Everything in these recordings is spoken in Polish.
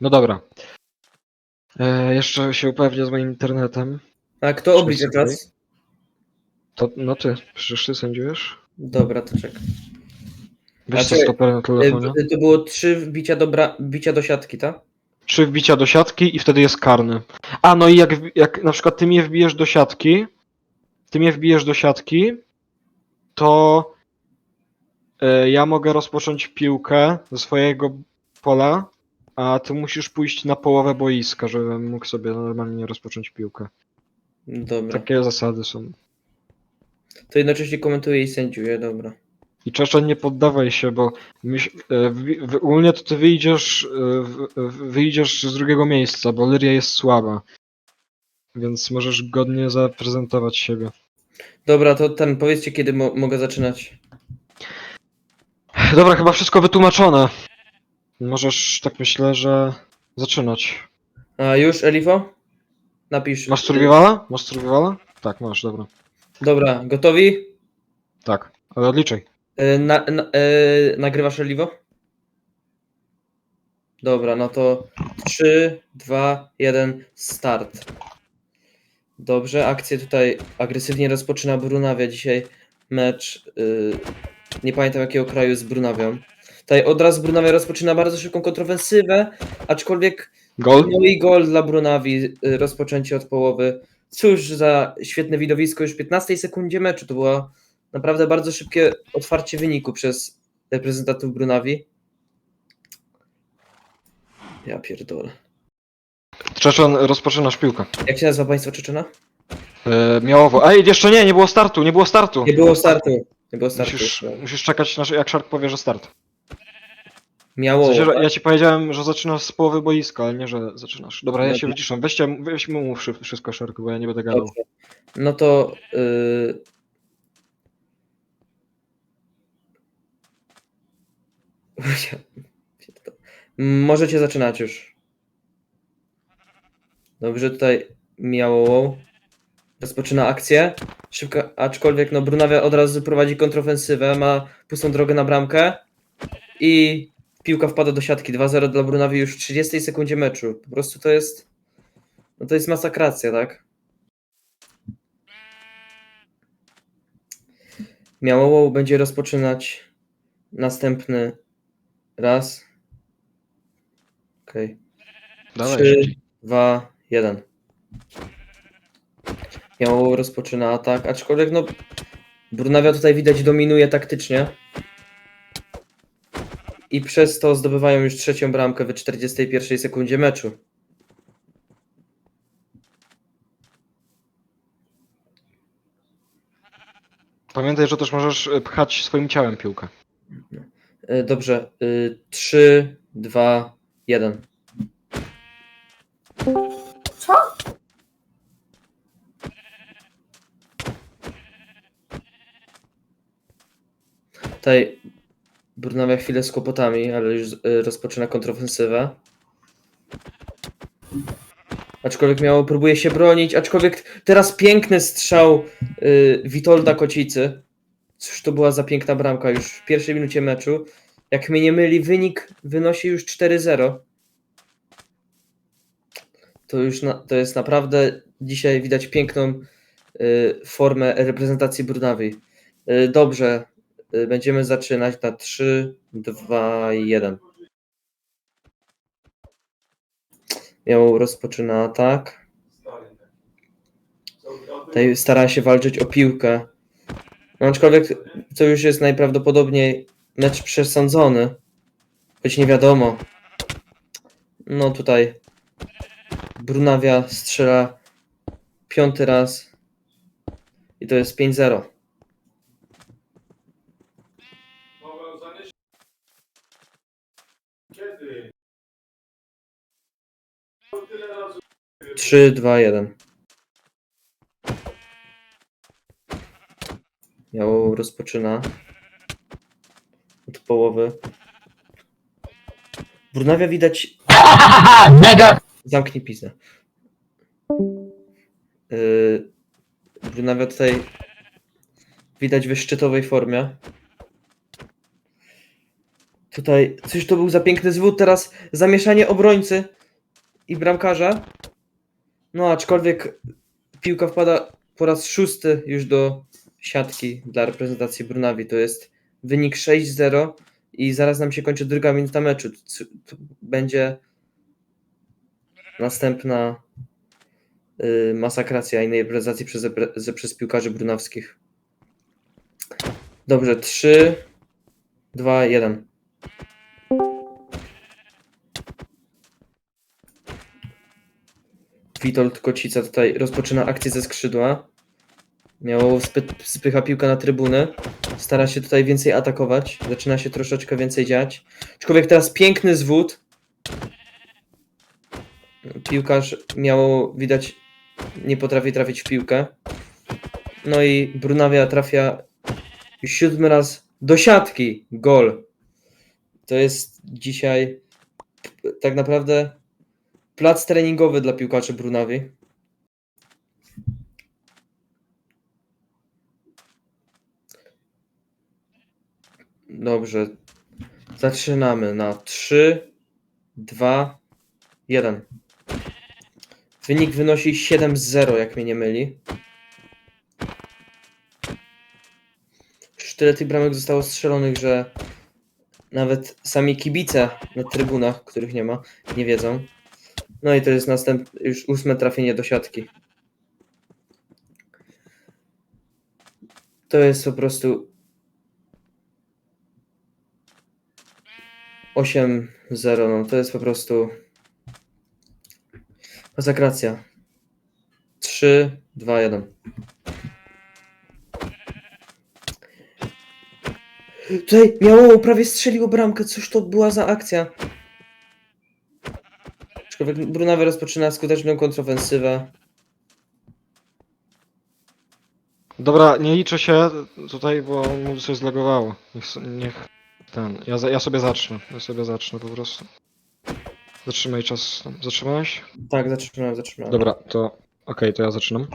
No dobra. E, jeszcze się upewnię z moim internetem. A kto oblicza czas? To, no ty, przecież ty sędziujesz? Dobra, to czekaj. Sobie czekaj, stoper na telefonie. Y, To było trzy wbicia do, bra... bicia do siatki, tak? Trzy wbicia do siatki i wtedy jest karny. A, no i jak, jak na przykład ty mnie wbijesz do siatki, ty mnie wbijesz do siatki, to e, ja mogę rozpocząć piłkę ze swojego pola, a ty musisz pójść na połowę boiska, żebym mógł sobie normalnie rozpocząć piłkę. Dobra. Takie zasady są. To jednocześnie komentuję i sędziuję, dobra. I Czeszan nie poddawaj się, bo myśl, e, w, w, ogólnie to ty wyjdziesz, e, w, wyjdziesz z drugiego miejsca, bo Lyria jest słaba. Więc możesz godnie zaprezentować siebie. Dobra, to ten, powiedzcie kiedy mo mogę zaczynać. Dobra, chyba wszystko wytłumaczone. Możesz, tak myślę, że zaczynać. A już, Elifo? Napisz. Masz survivala? Masz survivala? Tak, masz, dobra. Dobra, gotowi? Tak, ale odliczaj. Y, Na, na, y, nagrywasz Eliwo? Dobra, no to 3, 2, 1, start. Dobrze, akcję tutaj agresywnie rozpoczyna Brunawia dzisiaj. Mecz, y, nie pamiętam jakiego kraju z Brunawią. Tutaj od razu Brunawia rozpoczyna bardzo szybką kontrofensywę, aczkolwiek Gol? no i gol dla Brunawi, y, rozpoczęcie od połowy. Cóż za świetne widowisko już w 15 sekundzie meczu. To było naprawdę bardzo szybkie otwarcie wyniku przez reprezentantów Brunawi. Ja pierdolę. Czeszan, rozpoczynasz piłkę. Jak się nazywa państwo Czeczena? E, miałowo. Ej, jeszcze nie, nie było startu, nie było startu. Nie było startu. Nie było startu. Musisz, musisz czekać, jak Shark powie, że start. W Miało. sensie, że ja ci powiedziałem, że zaczynasz z połowy boiska, ale nie, że zaczynasz. Dobra, ja się Dobra. wyciszam. Weźcie, weź mu wszystko, Shark, bo ja nie będę gadał. Dobrze. No to. Yy... Możecie zaczynać już. Dobrze, tutaj miało. Rozpoczyna akcję. Szybka, aczkolwiek no Brunawia od razu prowadzi kontrofensywę, ma pustą drogę na bramkę i piłka wpada do siatki. 2-0 dla Brunawi już w 30 sekundzie meczu. Po prostu to jest. No to jest masakracja, tak? Miałoło będzie rozpoczynać następny raz. Okej. Trzy, szybciej. dwa, jeden. Miało rozpoczyna atak, aczkolwiek no Brunawia tutaj widać dominuje taktycznie. I przez to zdobywają już trzecią bramkę w 41 sekundzie meczu. Pamiętaj, że też możesz e, pchać swoim ciałem piłkę. Y, Dobrze. y, Trzy, dwa, jeden. Co? Tutaj Brunawia chwilę z kłopotami, ale już y, rozpoczyna kontrofensywę. Aczkolwiek miało, próbuje się bronić, aczkolwiek teraz piękny strzał y, Witolda Kocicy. Cóż to była za piękna bramka już w pierwszej minucie meczu. Jak mnie nie myli, wynik wynosi już 4-0. To już na, to jest naprawdę dzisiaj widać piękną y, formę reprezentacji Brunawi. Dobrze, będziemy zaczynać na 3, 2, 1. Miał rozpoczyna atak. Tutaj stara się walczyć o piłkę. No, aczkolwiek to już jest najprawdopodobniej mecz przesądzony. Choć nie wiadomo. No tutaj Brunawia strzela piąty raz. I to jest 5-0. Trzy, dwa, jeden. Miało rozpoczyna od połowy. Brunawia widać. Zamknij pizdę. Yy, Brunawia tutaj widać w szczytowej formie. Tutaj, coś to był za piękny zwód, teraz zamieszanie obrońcy i bramkarza. No, aczkolwiek piłka wpada po raz szósty już do siatki dla reprezentacji Brunawi. To jest wynik 6-0 i zaraz nam się kończy druga minuta meczu. To będzie następna y, masakracja innej reprezentacji przez, przez piłkarzy brunawskich. Dobrze, 3, 2, 1. Witold Kocica tutaj rozpoczyna akcję ze skrzydła. Miało spy- spycha piłkę na trybunę. Stara się tutaj więcej atakować. Zaczyna się troszeczkę więcej dziać. Aczkolwiek teraz piękny zwód. Piłkarz miało widać nie potrafi trafić w piłkę. No i Brunawia trafia siódmy raz do siatki. Gol. To jest dzisiaj tak naprawdę plac treningowy dla piłkarzy Brunawi. Dobrze. Zaczynamy na 3, 2, 1. Wynik wynosi 7-0, jak mnie nie myli. Już tyle tych bramek zostało strzelonych, że nawet sami kibice na trybunach, których nie ma, nie wiedzą. No i to jest następne, już ósme trafienie do siatki. To jest po prostu 8-0, no to jest po prostu masakracja. 3, 2, 1. Tutaj miało, prawie strzeliło bramkę, cóż to była za akcja? Brunawy rozpoczyna skuteczną kontrofensywę. Dobra, nie liczę się tutaj, bo mu coś zlagowało. Niech, s- niech ten. Ja, za- ja sobie zacznę. Ja sobie zacznę po prostu. Zatrzymaj czas. Zatrzymałeś? Tak, zaczynałem, zaczynałem. Dobra, to. Okej, to ja zaczynam.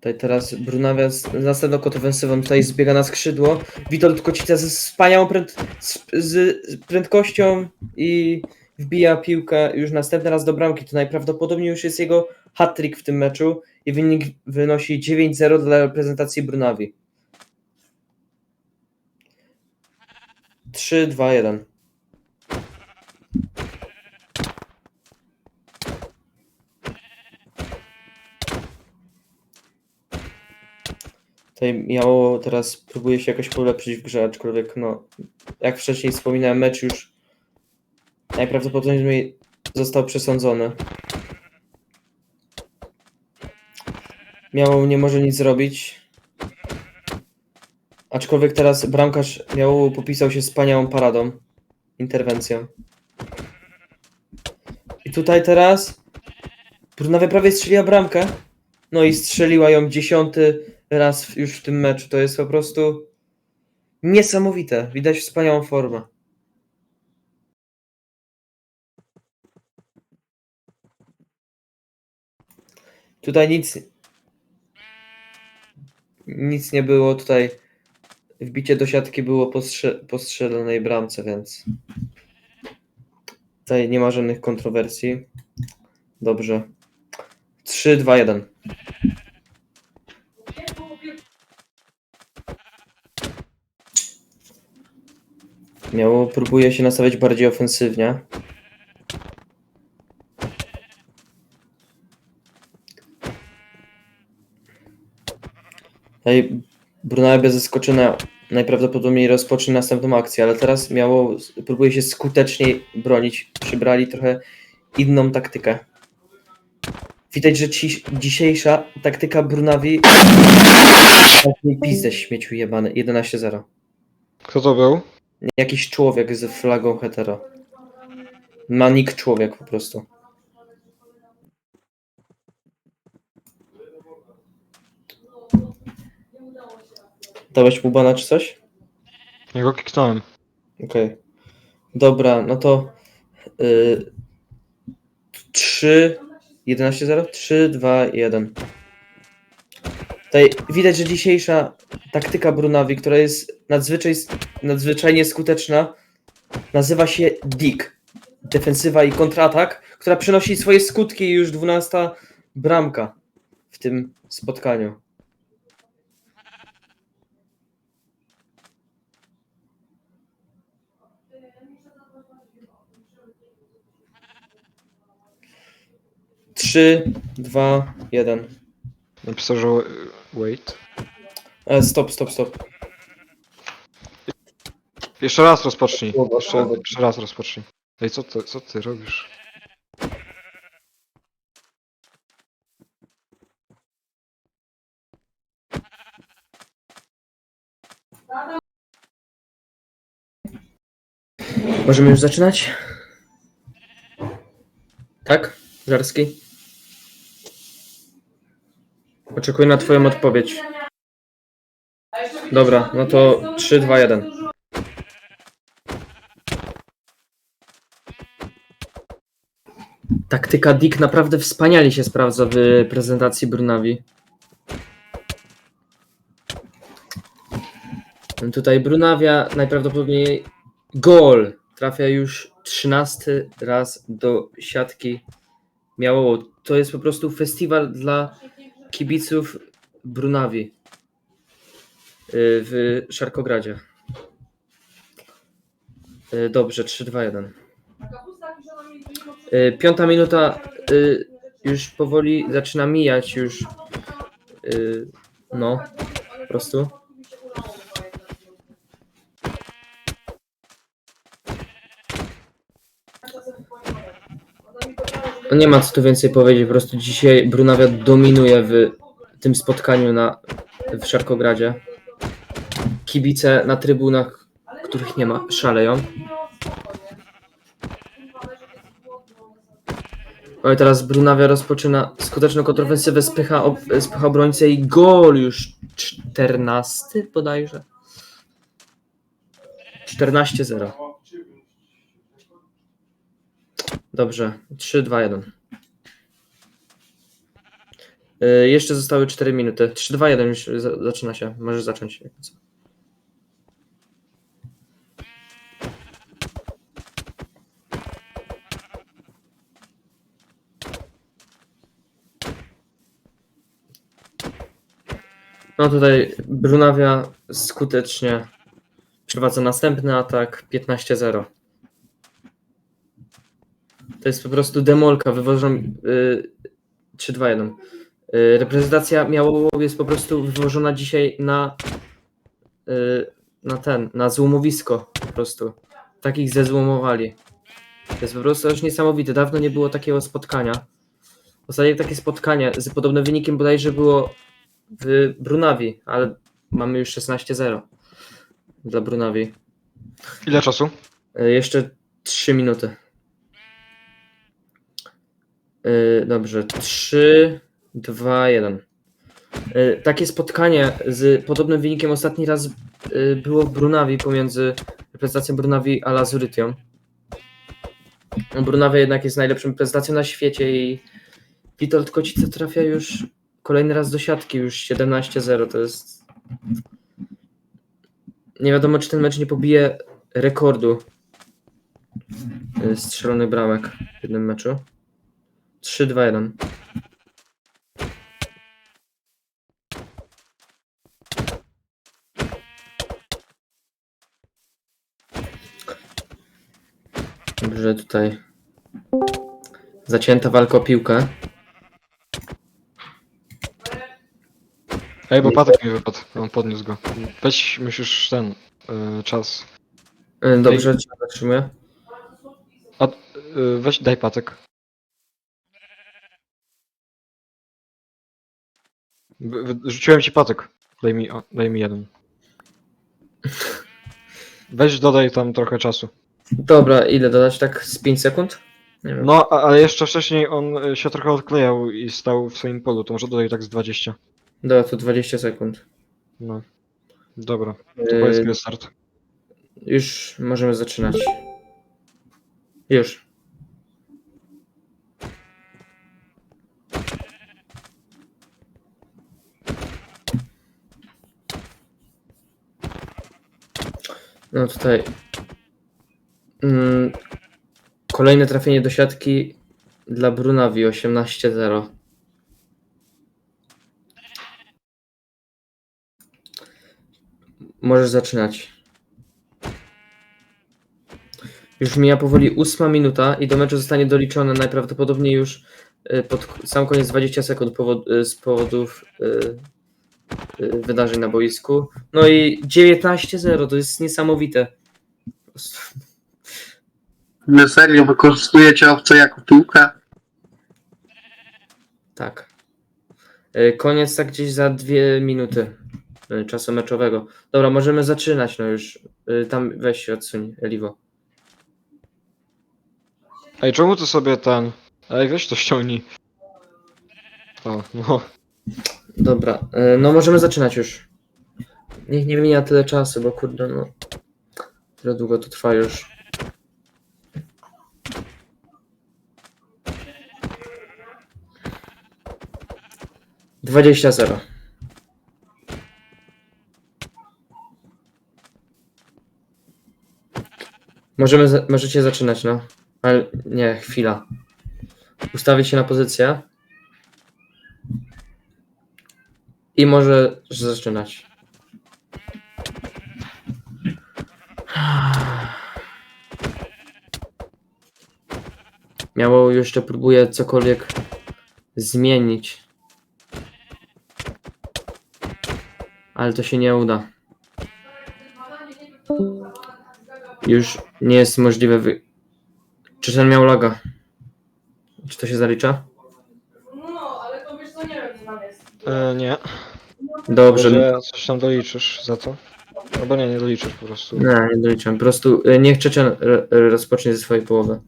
Tutaj teraz Brunawia z następną kontrofensywą tutaj zbiega na skrzydło. Witold Kocica ze wspaniałą pręd, z, z prędkością i wbija piłkę już następny raz do bramki. To najprawdopodobniej już jest jego hat-trick w tym meczu i wynik wynosi 9-0 dla reprezentacji Brunawi. 3, Tutaj miało teraz próbuje się jakoś polepszyć w grze, aczkolwiek no, jak wcześniej wspominałem, mecz już najprawdopodobniej został przesądzony. Miało nie może nic zrobić. Aczkolwiek teraz bramkarz miało popisał się wspaniałą paradą, interwencją. I tutaj teraz Brunawia prawie strzeliła bramkę. No i strzeliła ją dziesiąty raz już w tym meczu. To jest po prostu niesamowite. Widać wspaniałą formę. Tutaj nic nic nie było. Tutaj wbicie do siatki było po, po strzelonej bramce, więc tutaj nie ma żadnych kontrowersji. Dobrze. 3, 2, 1. Miało, próbuje się nastawiać bardziej ofensywnie. Tutaj Brunei zaskoczy na najprawdopodobniej rozpocznie następną akcję, ale teraz miało, próbuje się skuteczniej bronić. Przybrali trochę inną taktykę. Widać, że ci, dzisiejsza taktyka Brunawi pizdę śmieciu jebany. 11-0. Kto to był? Jakiś człowiek z flagą hetero. Manik człowiek po prostu. Dałeś mu bana czy coś? Ja go kiknąłem. Okej. Dobra, no to yy, 3 11 0 3 2 1. Tutaj widać, że dzisiejsza taktyka Brunawi, która jest nadzwyczaj, nadzwyczajnie skuteczna, nazywa się Dick. Defensywa i kontratak, która przynosi swoje skutki i już 12 bramka w tym spotkaniu. Trzy, dwa, jeden. Napisał, że wait. E, stop, stop, stop. Jeszcze raz rozpocznij. Dobra, Jeszcze, dobra. jeszcze raz rozpocznij. Ej, co ty, co ty robisz? Możemy już zaczynać? Tak? Żarski? Oczekuję na Twoją odpowiedź. Dobra, no to 3, 2, 1. Taktyka Dick naprawdę wspaniale się sprawdza w prezentacji Brunawi. Tutaj Brunawia najprawdopodobniej gol trafia już 13 raz do siatki Miało. To jest po prostu festiwal dla kibiców Brunawi y, w Szarkogradzie. Y, Dobrze, 3-2-1. Y, Piąta minuta już powoli zaczyna mijać już. No, po prostu. Nie ma co tu więcej powiedzieć, po prostu dzisiaj Brunawia dominuje w tym spotkaniu na, w Szarkogradzie. Kibice na trybunach, których nie ma, szaleją. Oj, teraz Brunawia rozpoczyna skuteczną kontrofensywę, spycha, ob, spycha obrońcę i gol już 14 bodajże. 14-0. Dobrze, 3, 2, 1. Y, jeszcze zostały 4 minuty. 3, 2, 1 już za, zaczyna się. Możesz zacząć. No tutaj Brunawia skutecznie przeprowadza następny atak 15-0. To jest po prostu demolka, wywożą y, 3-2-1. Y, reprezentacja Miałowo jest po prostu wywożona dzisiaj na y, na ten, na złomowisko po prostu. Takich zezłomowali. To jest po prostu aż niesamowite. Dawno nie było takiego spotkania. Ostatnie takie spotkanie z podobnym wynikiem bodajże było w Brunawi, ale mamy już 16-0 dla Brunawi. Ile czasu? Y, Jeszcze 3 minuty. Y, Dobrze, 3, 2, 1. Y, Takie spotkanie z podobnym wynikiem ostatni raz y, było w Brunawi pomiędzy reprezentacją Brunawi a Lazurytią. Brunawia jednak jest najlepszą reprezentacją na świecie i Witold Kocica trafia już kolejny raz do siatki, już 17-0. To jest. Nie wiadomo, czy ten mecz nie pobije rekordu y, strzelonych bramek w jednym meczu. 3-2-1. Dobrze, tutaj zacięta walka o piłkę. Ej, bo patek mi wypadł. On podniósł go. Weź, musisz ten y, czas. Y, Dobrze, czy zatrzymuję? A, y, weź, daj patek. Wy- wy- Rzuciłem ci patek. Daj mi, o, daj mi jeden. Weź dodaj tam trochę czasu. Dobra, ile dodać? Tak z 5 sekund? Nie wiem. No, a- ale jeszcze wcześniej on y, się trochę odklejał i stał w swoim polu, to może dodaj tak z 20. Dobra, to 20 sekund. No. Dobra, to Y, powiedz start. Już możemy zaczynać. Już. No tutaj. Mm, kolejne trafienie do siatki dla Brunawi 18-0. Możesz zaczynać. Już mija powoli ósma minuta i do meczu zostanie doliczone najprawdopodobniej już y, pod sam koniec 20 sekund y, z powodów y, wydarzeń na boisku. No i 19-0 to jest niesamowite. Po prostu. Serio wykorzystujecie owce jako piłkę? Tak. Y, Koniec tak gdzieś za dwie minuty y, czasu meczowego. Dobra, możemy zaczynać no już. Y, Tam weź się odsuń, Eliwo. Ej, czemu ty sobie ten... Ej, weź to ściągnij. O, no. Dobra, y, no możemy zaczynać już. Niech nie mija tyle czasu, bo kurde no. Tyle długo to trwa już. Dwadzieścia zero. Możemy, możecie zaczynać, no. Ale nie, chwila. Ustawić się na pozycję. I może zaczynać. Miało jeszcze próbuję cokolwiek zmienić. Ale to się nie uda. Już nie jest możliwe wy... Czy ten miał laga? Czy to się zalicza? No, ale to wiesz co, nie wiem co tam jest. E, nie. Dobrze. Że coś tam doliczysz za to. Albo nie, nie doliczysz po prostu. Nie, nie doliczam. Po prostu y, niech r- r- rozpocznie ze swojej połowy.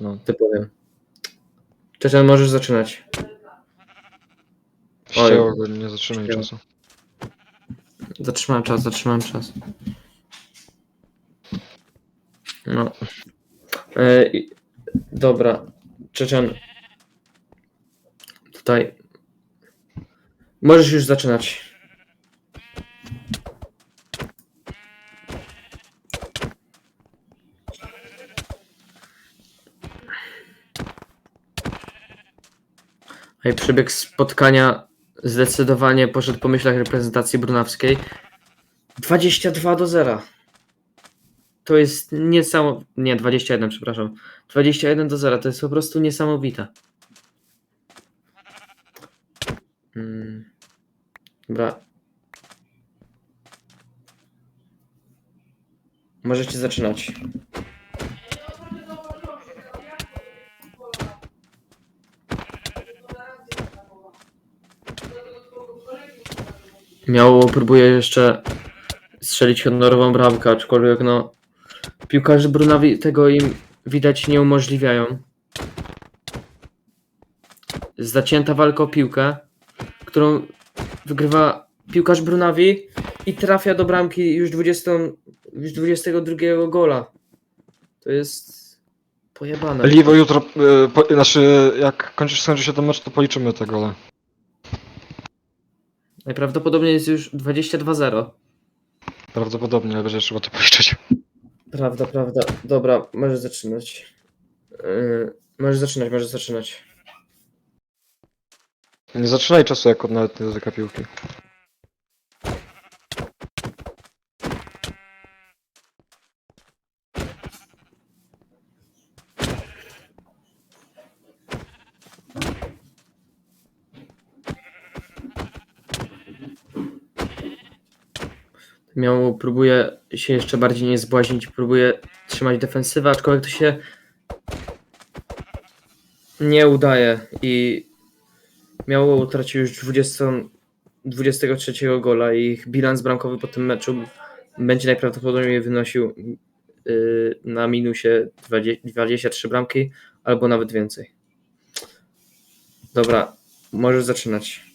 No. Ty powiem. Czeczen, możesz zaczynać. Ścięło nie zatrzymaj Ścięło. czasu. Zatrzymałem czas, zatrzymałem czas. No. E, i- dobra. Czeczen. Tutaj. Możesz już zaczynać. I przebieg spotkania zdecydowanie poszedł po myślach reprezentacji brunawskiej. 22 do 0. To jest niesamowite. Nie, 21, przepraszam. 21 do 0 to jest po prostu niesamowite. Mm. Dobra. Możecie zaczynać. Miało, próbuje jeszcze strzelić honorową bramkę, aczkolwiek no piłkarze Brunawi tego im widać nie umożliwiają. Zacięta walka o piłkę, którą wygrywa piłkarz Brunawi i trafia do bramki już 20, już 22 gola. To jest pojebane. Liwo jutro, e, po, znaczy jak kończysz, skończy się ten mecz, to policzymy te gole. Najprawdopodobniej jest już 22-0. Prawdopodobnie, ale będzie trzeba to policzyć. Prawda, prawda. Dobra, możesz zaczynać. Yy, możesz zaczynać, możesz zaczynać. Nie zaczynaj czasu, jak od nawet nie dotyka piłki. Miał, próbuje się jeszcze bardziej nie zbłaźnić, próbuje trzymać defensywę, aczkolwiek to się nie udaje i miało utracił już 20, 23 gola i ich bilans bramkowy po tym meczu będzie najprawdopodobniej wynosił yy, na minusie 20, 23 bramki albo nawet więcej. Dobra, możesz zaczynać.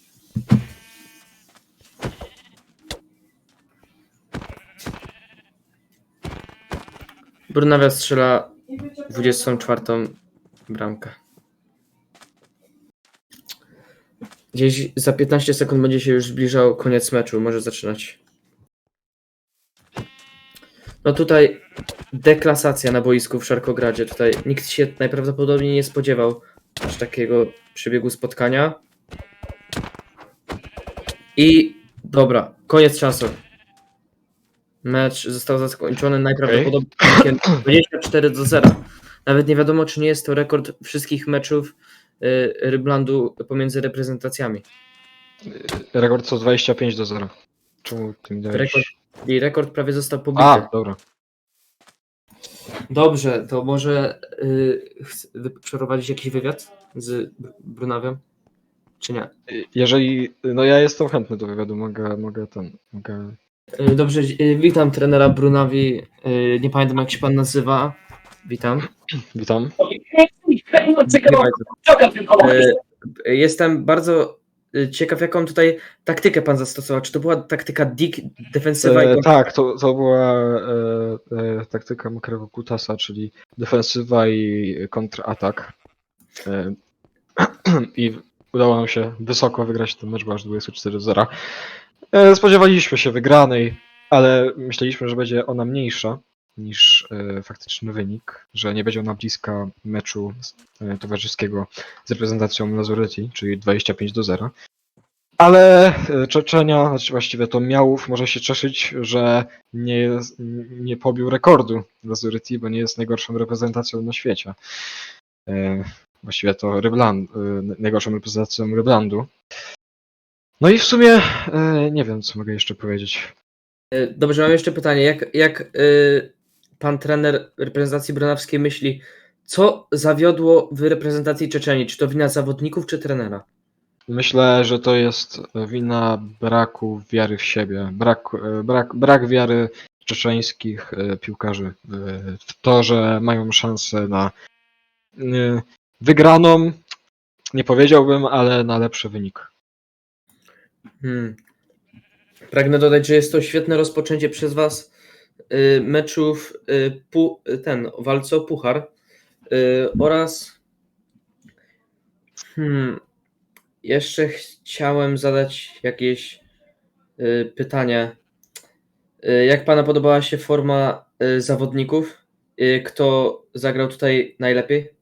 Brunawia strzela 24 bramkę. Gdzieś za 15 sekund będzie się już zbliżał koniec meczu. Może zaczynać. No tutaj deklasacja na boisku w Szarkogradzie. Tutaj nikt się najprawdopodobniej nie spodziewał aż takiego przebiegu spotkania. I dobra, koniec czasu. Mecz został zakończony najprawdopodobniej wynikiem 24 do 0. Nawet nie wiadomo, czy nie jest to rekord wszystkich meczów Ryblandu pomiędzy reprezentacjami. Rekord to 25 do 0. Czemu ty mi dałeś? Rekord. I rekord prawie został pobity. A, dobra. Dobrze, to może y, przeprowadzić jakiś wywiad z Br- Brunawią? Czy nie? Jeżeli, no ja jestem chętny do wywiadu, mogę, mogę ten, mogę... Y, dobrze, y, witam trenera Brunawi. Y, nie pamiętam jak się pan nazywa. Witam. Witam. Y, jestem bardzo y, ciekaw, jaką tutaj taktykę pan zastosował. Czy to była taktyka Dick, defensywa i E, tak, to, to była e, e, taktyka mokrego kutasa, czyli defensywa i kontratak. E, I udało nam się wysoko wygrać ten mecz, bo aż 24-0. E, spodziewaliśmy się wygranej, ale myśleliśmy, że będzie ona mniejsza niż e, faktyczny wynik, że nie będzie ona bliska meczu e, towarzyskiego z reprezentacją Lazureti, czyli 25 do 0. Ale e, Czeczenia, znaczy właściwie to Miałów może się cieszyć, że nie, jest, nie pobił rekordu Lazureti, bo nie jest najgorszą reprezentacją na świecie. Właściwie to Rybland, najgorszą reprezentacją Ryblandu. No i w sumie nie wiem, co mogę jeszcze powiedzieć. Dobrze, mam jeszcze pytanie. Jak, jak pan trener reprezentacji brunawskiej myśli, co zawiodło w reprezentacji Czeczenii? Czy to wina zawodników, czy trenera? Myślę, że to jest wina braku wiary w siebie, brak, e, brak, brak wiary czeczeńskich e, piłkarzy w to, że mają szansę na e, wygraną, nie powiedziałbym, ale na lepszy wynik. Hmm. Pragnę dodać, że jest to świetne rozpoczęcie przez Was meczów y, pu, y, ten, walce o puchar y, oraz hmm, jeszcze chciałem zadać jakieś pytanie. Jak Pana podobała się forma zawodników? Kto zagrał tutaj najlepiej?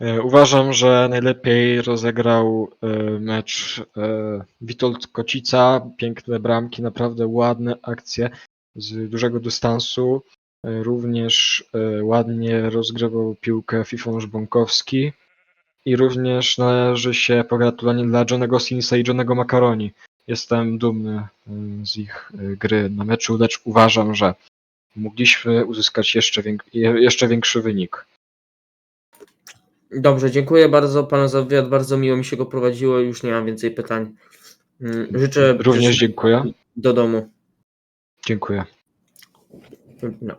E, Uważam, że najlepiej rozegrał e, mecz e, Witold Kocica. Piękne bramki, naprawdę ładne akcje z dużego dystansu. E, Również e, ładnie rozgrywał piłkę Fifon Żbąkowski. I również należy się pogratulowanie dla Johnego Sinsa i Johnego Macaroni. Jestem dumny e, z ich gry na meczu, lecz uważam, że mogliśmy uzyskać jeszcze, więk- jeszcze większy wynik. Dobrze, dziękuję bardzo Panu za wywiad. Bardzo miło mi się go prowadziło. Już nie mam więcej pytań. Mm, Życzę Również dziękuję. do domu. Dziękuję. No.